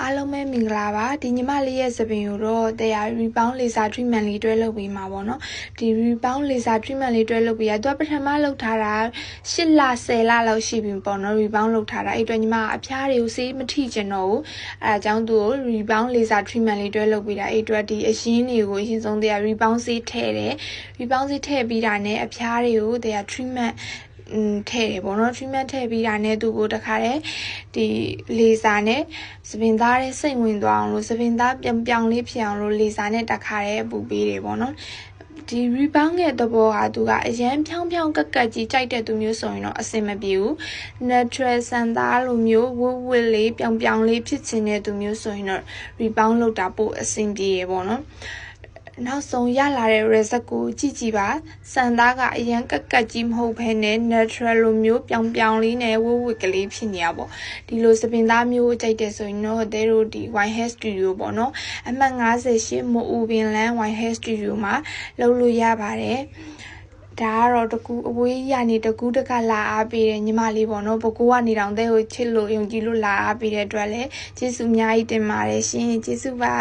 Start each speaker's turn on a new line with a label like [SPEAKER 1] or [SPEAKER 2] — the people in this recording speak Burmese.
[SPEAKER 1] အားလုံးပဲမင်္ဂလာပါဒီညီမလေးရဲ့သပင်ကိုတော့တရား rebound laser treatment လေးတွဲလုပ်ပေးမှာပေါ့နော်ဒီ rebound laser treatment လေးတွဲလုပ်ပေးရသူကပထမလုပ်ထားတာ8လ10လလောက်ရှိပြီပေါ့နော် rebound လုပ်ထားတာအဲ့အတွက်ညီမကအဖျားတွေကိုစေးမထိကျင်တော့ဘူးအဲအကြောင်းသူကို rebound laser treatment လေးတွဲလုပ်ပေးတာအဲ့အတွက်ဒီအရင်းတွေကိုအရင်ဆုံးတရား rebound စေးထည့်တယ် rebound စေးထည့်ပြီးတာနဲ့အဖျားတွေကိုတရား treatment อืม ထည့်တယ်ပေါ့နော် treatment ထည့်ပြီးတာနဲ့သူကိုတခါတည်းဒီလေဆာနဲ့သပင်သားရဲ့စိတ်ဝင်သွားအောင်လို့သပင်သားပြောင်ပြောင်လေးဖြစ်အောင်လို့လေဆာနဲ့တခါတည်းအပူပေးတယ်ပေါ့နော်ဒီ rebound ရဲ့သဘောဟာသူကအရန်ဖြောင်းဖြောင်းကက်ကက်ကြီးကြိုက်တဲ့သူမျိုးဆိုရင်တော့အဆင်မပြေဘူး natural ဆန်သားလိုမျိုးဝတ်ဝတ်လေးပြောင်ပြောင်လေးဖြစ်ချင်တဲ့သူမျိုးဆိုရင်တော့ rebound လောက်တာပို့အဆင်ပြေရပေါ့နော် နောက်ဆုံးရလာတဲ့ result ကိုကြည့်ကြည့်ပါစံသားကအရန်ကက်ကက်ကြီးမဟုတ်ဘဲနဲ့ natural လိုမျိုးပြောင်ပြောင်လေးနဲ့ဝဝကလေးဖြစ်နေရပေါ့ဒီလိုစပင်သားမျိုးကြိုက်တယ်ဆိုရင်တော့တဲတို့ဒီ white hair studio ပေါ့နော်အမှတ်58မိုးဦးပင်လန်း white hair studio မှာလုပ်လို့ရပါတယ်ဒါကတော့တကူအဝေးရနေတကူတကလာအားပေးတယ်ညီမလေးပေါ့နော်ဘကိုကနေတောင်တဲ့ကိုချစ်လို့ယုံကြည်လို့လာအားပေးတဲ့အတွက်လည်းကျေးဇူးအများကြီးတင်ပါတယ်ရှင်ကျေးဇူးပါ